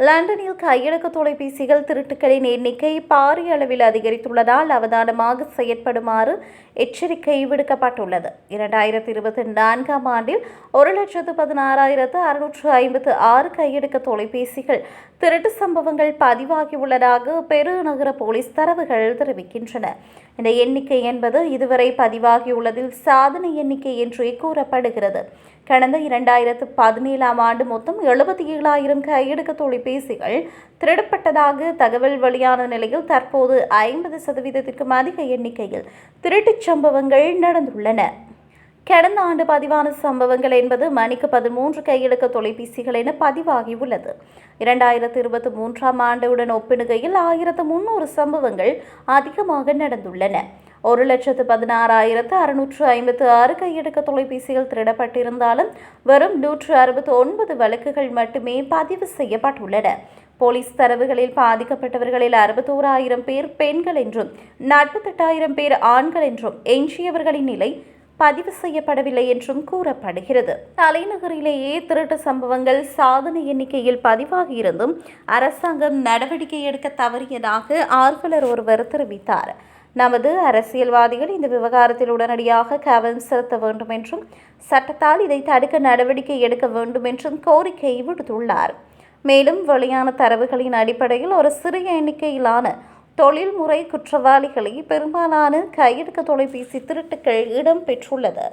லண்டனில் கையடக்க தொலைபேசிகள் திருட்டுகளின் எண்ணிக்கை பாரிய அளவில் அதிகரித்துள்ளதால் அவதானமாக செயற்படுமாறு எச்சரிக்கை விடுக்கப்பட்டுள்ளது. இரண்டாயிரத்தி இருபத்தி நான்காம் ஆண்டில் ஒரு லட்சத்து பதினாறாயிரத்து அறுநூற்று ஐம்பத்து ஆறு கையடக்க தொலைபேசிகள் திருட்டு சம்பவங்கள் பதிவாகியுள்ளதாக பெருநகர போலீஸ் தரவுகள் தெரிவிக்கின்றன. இந்த எண்ணிக்கை என்பது இதுவரை பதிவாகியுள்ளதில் சாதனை எண்ணிக்கை என்றே கூறப்படுகிறது. கடந்த இரண்டாயிரத்து பதினேழாம் ஆண்டு மொத்தம் எழுபத்தி ஏழாயிரம் கையெடுக்க தொலைபேசிகள் திருடப்பட்டதாக தகவல் வெளியான நிலையில் தற்போது ஐம்பது சதவீதத்திற்கும் அதிக எண்ணிக்கையில் திருட்டுச் சம்பவங்கள் நடந்துள்ளன. கடந்த ஆண்டு பதிவான சம்பவங்கள் என்பது மணிக்கு பதிமூன்று கையெழுக்க தொலைபேசிகள் என பதிவாகியுள்ளது. இரண்டாயிரத்து இருபத்தி மூன்றாம் ஆண்டுடன் ஒப்பிடுகையில் ஆயிரத்து முன்னூறு சம்பவங்கள் அதிகமாக நடந்துள்ளன. ஒரு லட்சத்து பதினாறாயிரத்து அறுநூற்று ஐம்பத்து ஆறு கையெடுக்க தொலைபேசிகள் திருடப்பட்டிருந்தாலும் வெறும் நூற்று அறுபத்து ஒன்பது வழக்குகள் மட்டுமே பதிவு செய்யப்பட்டுள்ளன. போலீஸ் தரவுகளில் பாதிக்கப்பட்டவர்களில் அறுபத்தோராயிரம் பேர் பெண்கள் என்றும் நாற்பத்தெட்டாயிரம் பேர் ஆண்கள் என்றும் எஞ்சியவர்களின் நிலை பதிவு செய்யப்படவில்லை என்றும் கூறப்படுகிறது. தலைநகரிலேயே திருட்டு சம்பவங்கள் சாதனை எண்ணிக்கையில் பதிவாகியிருந்தும் அரசாங்கம் நடவடிக்கை எடுக்க தவறியதாக ஆர்வலர் ஒருவர் தெரிவித்தார். நமது அரசியல்வாதிகள் இந்த விவகாரத்தில் உடனடியாக கவனம் செலுத்த வேண்டும் என்றும் சட்டத்தால் இதை தடுக்க நடவடிக்கை எடுக்க வேண்டும் என்றும் கோரிக்கை விடுத்துள்ளார். மேலும் வெளியான தரவுகளின் அடிப்படையில் ஒரு சிறிய எண்ணிக்கையிலான தொழில்முறை குற்றவாளிகளை பெரும்பாலான கையெடுக்க தொலைபேசி திருட்டுக்கள் இடம்பெற்றுள்ளது.